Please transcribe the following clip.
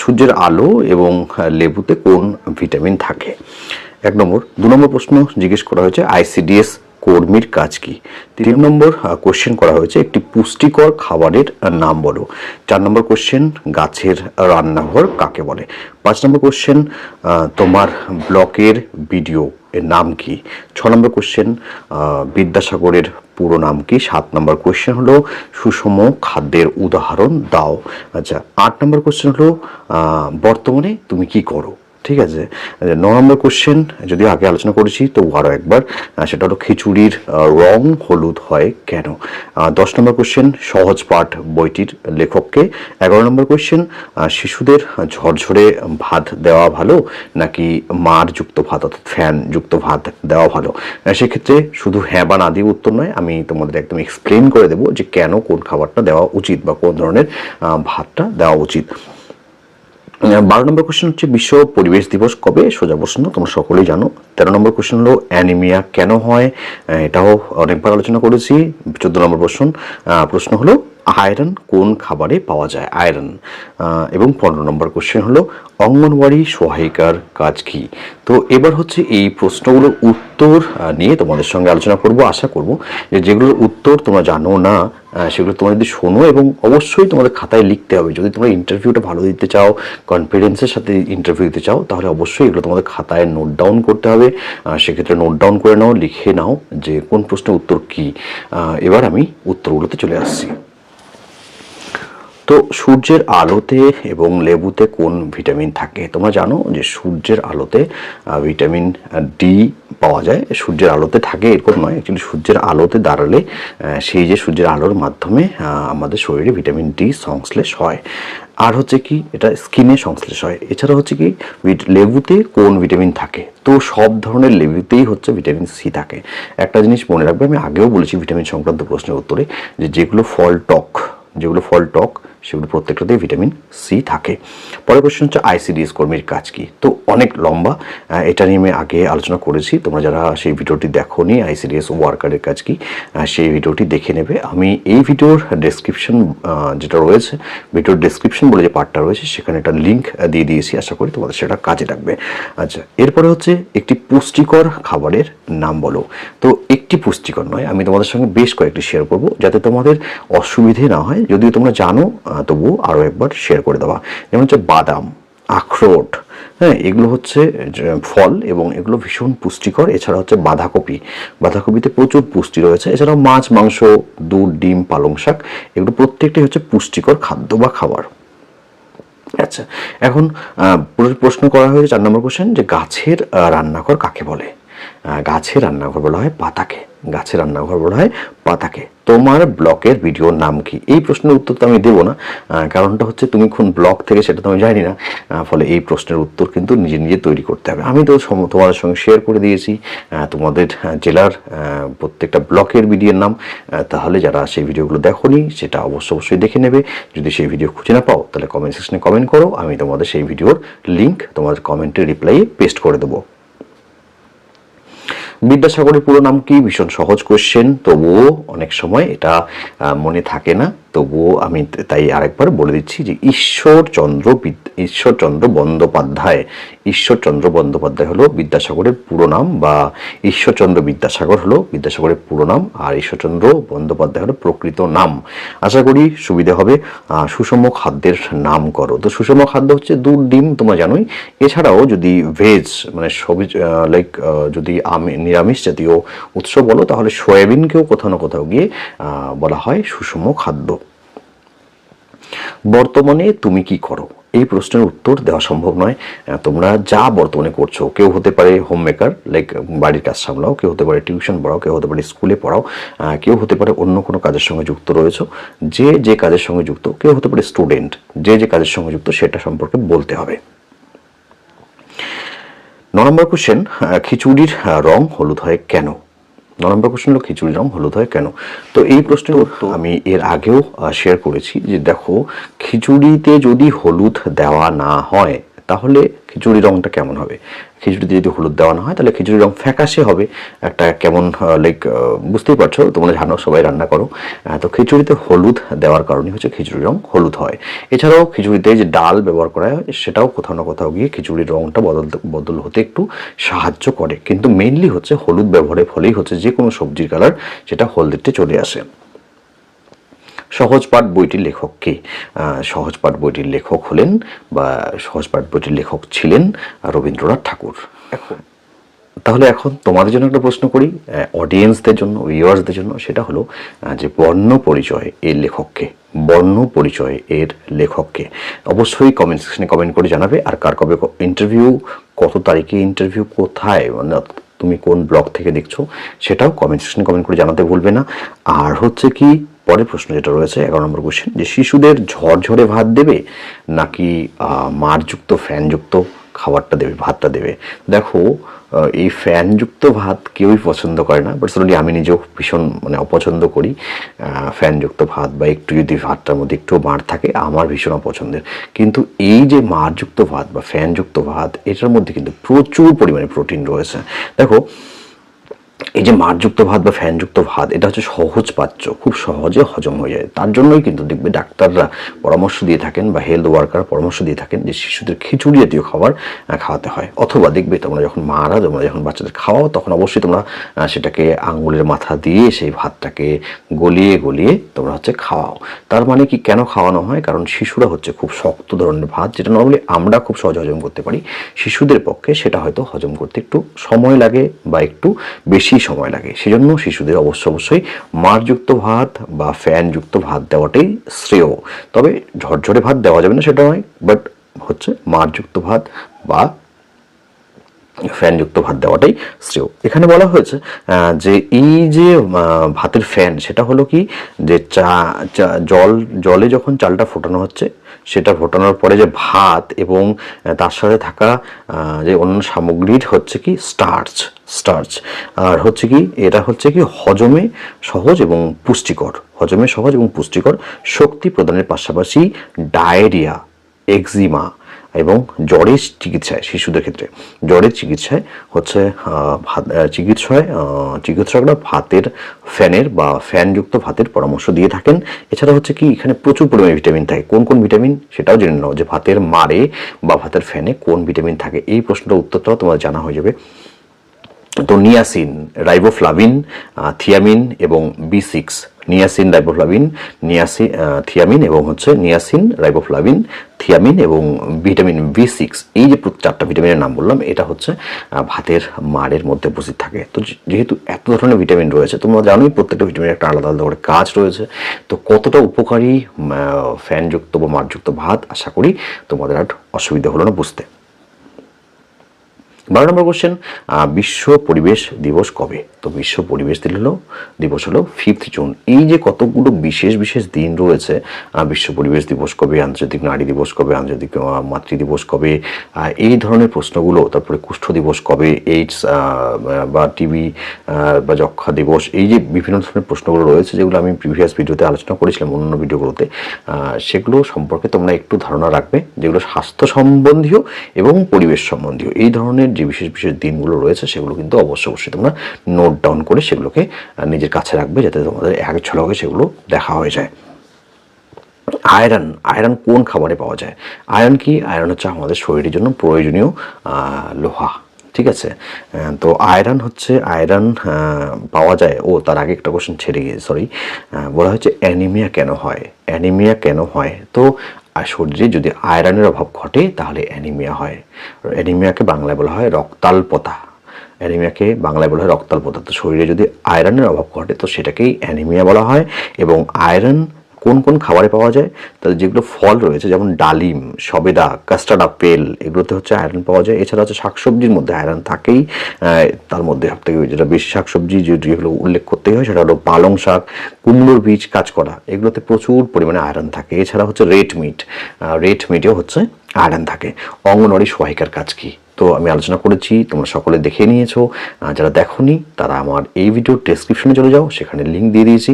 সূর্যের আলো এবং লেবুতে কোন ভিটামিন থাকে? এক নম্বর। দু নম্বর প্রশ্ন জিজ্ঞেস করা হয়েছে আইসিডিএস কর্মীর কাজ কি? তিন নম্বর কোশ্চেন করা হয়েছে, একটি পুষ্টিকর খাবারের নাম বলো। চার নম্বর কোশ্চেন গাছের রান্নাঘর কাকে বলে? পাঁচ নম্বর কোশ্চেন তোমার ব্লকের ভিডিও এর নাম কি? ছ নম্বর কোশ্চেন বিদ্যাসাগরের পুরো নাম কি? সাত নম্বর কোয়েশ্চেন হলো, সুষম খাদ্যের উদাহরণ দাও। আচ্ছা আট নম্বর কোয়েশ্চেন হলো বর্তমানে তুমি কি করো? ঠিক আছে? আচ্ছা, ন নম্বর কোশ্চেন যদি আগে আলোচনা করেছি তো আরও একবার সেটা হলো খিচুড়ির রং হলুদ হয় কেন? দশ নম্বর কোশ্চেন সহজ পাঠ বইটির লেখককে। এগারো নম্বর কোশ্চেন শিশুদের ঝরঝরে ভাত দেওয়া ভালো নাকি মার যুক্ত ভাত অর্থাৎ ফ্যান যুক্ত ভাত দেওয়া ভালো? সেক্ষেত্রে শুধু হ্যাঁ বা না দিয়ে উত্তর নয় আমি তোমাদের একদম এক্সপ্লেন করে দেবো যে কেন কোন খাবারটা দেওয়া উচিত বা কোন ধরনের ভাতটা দেওয়া উচিত। বারো নম্বর কোশ্চেন হচ্ছে বিশ্ব পরিবেশ দিবস কবে? সোজা প্রশ্ন, তোমরা সকলেই জানো। তেরো নম্বর কোশ্চেন হলো অ্যানিমিয়া কেন হয়? এটাও অনেকবার আলোচনা করেছি। চোদ্দ নম্বর প্রশ্ন প্রশ্ন হলো আয়রন কোন খাবারে পাওয়া যায়? আয়রন এবং পনেরো নম্বর কোশ্চেন হলো অঙ্গনওয়াড়ি সহায়িকার কাজ কি? তো এবার হচ্ছে এই প্রশ্নগুলোর উত্তর নিয়ে তোমাদের সঙ্গে আলোচনা করব। আশা করব যে যেগুলোর উত্তর তোমরা জানো না সেগুলো তোমরা যদি শোনো এবং অবশ্যই তোমাদের খাতায় লিখতে হবে। যদি তোমরা ইন্টারভিউটা ভালো দিতে চাও কনফিডেন্সের সাথে ইন্টারভিউ দিতে চাও, তাহলে অবশ্যই এগুলো তোমাদের খাতায় নোট ডাউন করতে হবে। সেক্ষেত্রে নোট ডাউন করে নাও, লিখে নাও যে কোন প্রশ্নের উত্তর কী। এবার আমি উত্তরগুলোতে চলে আসছি। তো সূর্যের আলোতে এবং লেবুতে কোন ভিটামিন থাকে? তোমরা জানো যে সূর্যের আলোতে ভিটামিন ডি পাওয়া যায়। সূর্যের আলোতে থাকে, এরকম নয়। অ্যাকচুয়ালি সূর্যের আলোতে দাঁড়ালে সেই যে সূর্যের আলোর মাধ্যমে আমাদের শরীরে ভিটামিন ডি সংশ্লেষ হয়। আর হচ্ছে কি, এটা স্কিনে সংশ্লেষ হয়। এছাড়া হচ্ছে কি লেবুতে কোন ভিটামিন থাকে? তো সব ধরনের লেবুতেই হচ্ছে ভিটামিন সি থাকে। একটা জিনিস মনে রাখবে, আমি আগেও বলেছি ভিটামিন সংক্রান্ত প্রশ্নের উত্তরে, যে যেগুলো ফল টক, যেগুলো ফল টক সেগুলো প্রত্যেকটাতেই ভিটামিন সি থাকে। পরের কোশ্চেন হচ্ছে আইসিডিএস কর্মীর কাজ কি? তো অনেক লম্বা এটা নিয়ে আমি আগে আলোচনা করেছি। তোমরা যারা সেই ভিডিওটি দেখো দেখোনি আইসিডিএস ওয়ার্কারের কাজ কি সেই ভিডিওটি দেখে নেবে। আমি এই ভিডিওর ডেসক্রিপশন যেটা রয়েছে, ভিডিওর ডেসক্রিপশন বলে যে পার্টটা রয়েছে, সেখানে একটা লিঙ্ক দিয়ে দিয়েছি। আশা করি তোমাদের সেটা কাজে লাগবে। আচ্ছা এরপরে হচ্ছে একটি পুষ্টিকর খাবারের নাম বলো। তো একটি পুষ্টিকর নয়, আমি তোমাদের সঙ্গে বেশ কয়েকটি শেয়ার করব, যাতে তোমাদের অসুবিধে না হয়। যদিও তোমরা জানো তবুও আরও একবার শেয়ার করে দেওয়া। যেমন হচ্ছে বাদাম, আখরোট হ্যাঁ এগুলো হচ্ছে ফল এবং এগুলো ভীষণ পুষ্টিকর। এছাড়া হচ্ছে বাঁধাকপি। বাঁধাকপিতে প্রচুর পুষ্টি রয়েছে। এছাড়াও মাছ, মাংস, দুধ, ডিম, পালং শাক, এগুলো প্রত্যেকটাই হচ্ছে পুষ্টিকর খাদ্য বা খাবার। আচ্ছা এখন প্রশ্ন করা হয়েছে চার নম্বর কোশ্চেন যে গাছের রান্নাঘর কাকে বলে? গাছের রান্নাঘর বলা হয় পাতাকে। গাছের রান্নাঘর বলা হয় পাতাকে। তোমার ব্লকের ভিডিওর নাম কি? এই প্রশ্নের উত্তর তো আমি দেবো না। কারণটা হচ্ছে তুমি কোন ব্লক থেকে সেটা তো আমি জানি না। ফলে এই প্রশ্নের উত্তর কিন্তু নিজে নিজে তৈরি করতে হবে। আমি তো তোমাদের সঙ্গে শেয়ার করে দিয়েছি। তোমাদের জেলার প্রত্যেকটা ব্লকের ভিডিওর নাম। তাহলে যারা সেই ভিডিওগুলো দেখোনি, সেটা অবশ্য অবশ্যই দেখে নেবে। যদি সেই ভিডিও খুঁজে না পাও, তাহলে কমেন্ট সেকশনে কমেন্ট করো। আমি তোমাদের সেই ভিডিওর লিঙ্ক তোমাদের কমেন্টের রিপ্লাইয়ে পেস্ট করে দেবো। বিদ্যাসাগরের পুরো নাম কি? ভীষণ সহজ কোশ্চেন তবুও অনেক সময় এটা মনে থাকে না। তবুও আমি তাই আরেকবার বলে দিচ্ছি যে ঈশ্বরচন্দ্র ঈশ্বরচন্দ্র বন্দ্যোপাধ্যায় ঈশ্বরচন্দ্র বন্দ্যোপাধ্যায় হলো বিদ্যাসাগরের পুরো নাম বা ঈশ্বরচন্দ্র বিদ্যাসাগর হলো বিদ্যাসাগরের পুরো নাম আর ঈশ্বরচন্দ্র বন্দ্যোপাধ্যায় হলো প্রকৃত নাম। আশা করি সুবিধা হবে। সুষম খাদ্যের নাম করো। তো সুষম খাদ্য হচ্ছে দুধ, ডিম, তোমরা জানোই। এছাড়াও যদি ভেজ মানে সবুজ লাইক যদি আমি, নিরামিষ জাতীয় উৎস বলো, তাহলে সয়াবিনকেও কোথাও না কোথাও গিয়ে বলা হয় সুষম খাদ্য। বর্তমানে তুমি কি করো? এই প্রশ্নের উত্তর দেওয়া সম্ভব নয়। তোমরা যা বর্তমানে করছ, কেউ হতে পারে হোম মেকার লাইক বাড়ির কাজ সামলাও, কেউ হতে পারে টিউশন পড়াও, কেউ হতে পারে স্কুলে পড়াও কেউ হতে পারে অন্য কোনো কাজের সঙ্গে যুক্ত রয়েছো। যে যে কাজের সঙ্গে যুক্ত, কেউ হতে পারে স্টুডেন্ট যে যে কাজের সঙ্গে যুক্ত, সেটা সম্পর্কে বলতে হবে। ন নম্বর কোশ্চেন খিচুড়ির রং হলুদ হয় কেন? নম্বর প্রশ্ন হলো খিচুড়ির রং হলুদ হয় কেন? তো এই প্রশ্নের উত্তর আমি এর আগেও শেয়ার করেছি যে দেখো খিচুড়িতে যদি হলুদ দেওয়া না হয় তাহলে খিচুড়ি রঙটা কেমন হবে? খিচুড়িতে যদি হলুদ দেওয়া না হয়, তাহলে খিচুড়ি রং ফ্যাকাশে হবে। একটা কেমন লাইক বুঝতেই পারছ, তোমরা জানো, সবাই রান্না করো। তো খিচুড়িতে হলুদ দেওয়ার কারণে হচ্ছে খিচুড়ি রং হলুদ হয়। এছাড়াও খিচুড়িতে যে ডাল ব্যবহার করা হয়, সেটাও কোথাও না কোথাও গিয়ে খিচুড়ির রংটা বদল বদল হতে একটু সাহায্য করে। কিন্তু মেইনলি হচ্ছে হলুদ ব্যবহারের ফলেই হচ্ছে যে কোনো সবজির কালার সেটা হলদেটে চলে আসে। সহজপাঠ বইটির লেখক কে? সহজপাঠ বইটির লেখক হলেন বা সহজপাঠ বইটির লেখক ছিলেন রবীন্দ্রনাথ ঠাকুর। এখন? তাহলে এখন তোমাদের জন্য একটা প্রশ্ন করি অডিয়েন্সদের জন্য ভিউয়ার্সদের জন্য সেটা হলো যে বর্ণ পরিচয় এর লেখককে বর্ণ পরিচয় এর লেখককে অবশ্যই কমেন্ট সেকশনে কমেন্ট করে জানাবে আর কার কবে ইন্টারভিউ কত তারিখে ইন্টারভিউ কোথায়? মানে তুমি কোন ব্লগ থেকে দেখছ সেটাও কমেন্ট সেকশনে কমেন্ট করে জানাতে ভুলবে না। আর হচ্ছে কি পরের প্রশ্ন যেটা রয়েছে, এগারো নম্বর কোশ্চেন যে শিশুদের ঝরঝরে ভাত দেবে নাকি মারযুক্ত ফ্যানযুক্ত খাবারটা দেবে, ভাতটা দেবে? দেখো এই ফ্যানযুক্ত ভাত কেউই পছন্দ করে না। পার্সোনালি আমি নিজেও ভীষণ মানে অপছন্দ করি ফ্যানযুক্ত ভাত বা একটু যদি ভাতটার মধ্যে একটু মার থাকে, আমার ভীষণ অপছন্দের। কিন্তু এই যে মারযুক্ত ভাত বা ফ্যানযুক্ত ভাত, এটার মধ্যে কিন্তু প্রচুর পরিমাণে প্রোটিন রয়েছে। দেখো এই যে মারযুক্ত ভাত বা ফ্যানযুক্ত ভাত, এটা হচ্ছে সহজ পাচ্য, খুব সহজে হজম হয়ে যায়। তার জন্যই কিন্তু দেখবে ডাক্তাররা পরামর্শ দিয়ে থাকেন বা হেলথ ওয়ার্কার পরামর্শ দিয়ে থাকেন যে শিশুদের খিচুড়ি জাতীয় খাবার খাওয়াতে হয়। অথবা দেখবে তোমরা যখন মারা, তোমরা যখন বাচ্চাদের খাওয়াও, তখন অবশ্যই তোমরা সেটাকে আঙুলের মাথা দিয়ে সেই ভাতটাকে গলিয়ে গলিয়ে তোমরা হচ্ছে খাওয়াও। তার মানে কি কেন খাওয়ানো হয়? কারণ শিশুরা হচ্ছে খুব শক্ত ধরনের ভাত, যেটা নর্মালি আমরা খুব সহজে হজম করতে পারি। শিশুদের পক্ষে সেটা হয়তো হজম করতে একটু সময় লাগে বা একটু বেশি সময় লাগে। সেজন্য শিশুদের অবশ্য অবশ্যই মারযুক্ত ভাত বা ফ্যানযুক্ত ভাত দেওয়াটাই শ্রেয়। তবে ঝরঝরে ভাত দেওয়া যাবে না, সেটা নয় বাট হচ্ছে মারযুক্ত ভাত বা ফ্যানযুক্ত ভাত দেওয়াটাই শ্রেয়। এখানে বলা হয়েছে যে এই যে ভাতের ফ্যান, সেটা হলো কি, যে চা জল, জলে যখন চালটা ফোটানো হচ্ছে, সেটা ফোটানোর পরে যে ভাত এবং তার সাথে থাকা যে অন্য সামগ্রীর হচ্ছে কি, স্টার্চ স্টার্চ। আর হচ্ছে কি, এটা হচ্ছে কি, হজমে সহজ এবং পুষ্টিকর, হজমে সহজ এবং পুষ্টিকর শক্তি প্রদানের পাশাপাশি ডায়রিয়া এক্সিমা এবং জ্বরের চিকিৎসায়, শিশুদের ক্ষেত্রে। জ্বরের চিকিৎসায় হচ্ছে চিকিৎসায় চিকিৎসকরা ভাতের ফ্যানের বা ফ্যানযুক্ত ভাতের পরামর্শ দিয়ে থাকেন। এছাড়া হচ্ছে কি, এখানে প্রচুর পরিমাণে ভিটামিন থাকে। কোন কোন ভিটামিন? সেটাও জেনে নাও যে ভাতের মারে বা ভাতের ফ্যানে কোন ভিটামিন থাকে। এই প্রশ্নটার উত্তরটাও তোমার জানা হয়ে যাবে। তো নিয়াসিন, রাইবোফ্লাভিন থিয়ামিন এবং B six. Niacin riboflavin, নিয়াসি thiamine এবং হচ্ছে নিয়াসিন রাইবোফ্লাভিন, থিয়ামিন এবং ভিটামিন বি সিক্স এই যে চারটা ভিটামিনের নাম বললাম, এটা হচ্ছে ভাতের মাড়ের মধ্যে উপস্থিত থাকে। তো যেহেতু এত ধরনের ভিটামিন রয়েছে, তোমরা জানোই প্রত্যেকটা ভিটামিনের একটা আলাদা আলাদা করে কাজ রয়েছে। তো কতটা উপকারী ফ্যানযুক্ত বা মারযুক্ত ভাত, আশা করি তোমাদের আর অসুবিধা হলো না বুঝতে। বারো নম্বর কোশ্চেন বিশ্ব পরিবেশ দিবস কবে? তো বিশ্ব পরিবেশ দিল হলো, দিবস হলো ফিফথ জুন এই যে কতগুলো বিশেষ বিশেষ দিন রয়েছে বিশ্ব পরিবেশ দিবস কবে, আন্তর্জাতিক নারী দিবস কবে, আন্তর্জাতিক মাতৃ দিবস কবে এই ধরনের প্রশ্নগুলো, তারপরে কুষ্ঠ দিবস কবে এইডস বা টিবি বা যক্ষা দিবস, এই যে বিভিন্ন ধরনের প্রশ্নগুলো রয়েছে, যেগুলো আমি প্রিভিয়াস ভিডিওতে আলোচনা করেছিলাম অন্য ভিডিওগুলোতে সেগুলো সম্পর্কে তোমরা একটু ধারণা রাখবে, যেগুলো স্বাস্থ্য সম্বন্ধীয় এবং পরিবেশ সম্বন্ধীয়। এই ধরনের যে বিশেষ বিশেষ দিনগুলো রয়েছে সেগুলো কিন্তু অবশ্যই অবশ্যই তোমরা নোট ডাউন করে সেগুলোকে নিজের কাছে রাখবে যাতে তোমাদের এক ঝলকে সেগুলো দেখা হয়ে যায়। আয়রন আয়রন কোন খাবারে পাওয়া যায়? আয়রন কি? আয়রন হচ্ছে আমাদের শরীরের জন্য প্রয়োজনীয় লোহা, ঠিক আছে? তো আয়রন হচ্ছে, আয়রন পাওয়া যায়, ও তার আগে একটা কোশ্চেন ছেড়ে গিয়ে সরি বলা হচ্ছে অ্যানিমিয়া কেন হয়? অ্যানিমিয়া কেন হয়? তো আর শরীরে যদি আয়রনের অভাব ঘটে, তাহলে অ্যানিমিয়া হয়। অ্যানিমিয়াকে বাংলায় বলা হয় রক্তাল্পতা। অ্যানিমিয়াকে বাংলায় বলা হয় রক্তাল্পতা। তো শরীরে যদি আয়রনের অভাব ঘটে, তো সেটাকেই অ্যানিমিয়া বলা হয় এবং আয়রন কোন কোন খাবারে পাওয়া যায় তাহলে যেগুলো ফল রয়েছে, যেমন ডালিম, সবেদা কাস্টার্ড আপেল, এগুলোতে হচ্ছে আয়রন পাওয়া যায়। এছাড়া হচ্ছে শাকসবজির মধ্যে আয়রন থাকেই। তার মধ্যে সব থেকে যেটা বেশি শাকসবজি যেগুলো উল্লেখ করতেই হয়, সেটা হলো পালং শাক, কুমড়োর বীজ কাজ করা এগুলোতে প্রচুর পরিমাণে আয়রন থাকে। এছাড়া হচ্ছে রেড মিট রেড মিটেও হচ্ছে আয়রন থাকে। অঙ্গনওয়াড়ি সহায়িকার কাজ কি? তো আমি আলোচনা করেছি, তোমরা সকলে দেখে নিয়েছো। যারা দেখোনি, তারা আমার এই ভিডিও ডেসক্রিপশনে চলে যাও, সেখানে লিঙ্ক দিয়ে দিয়েছি।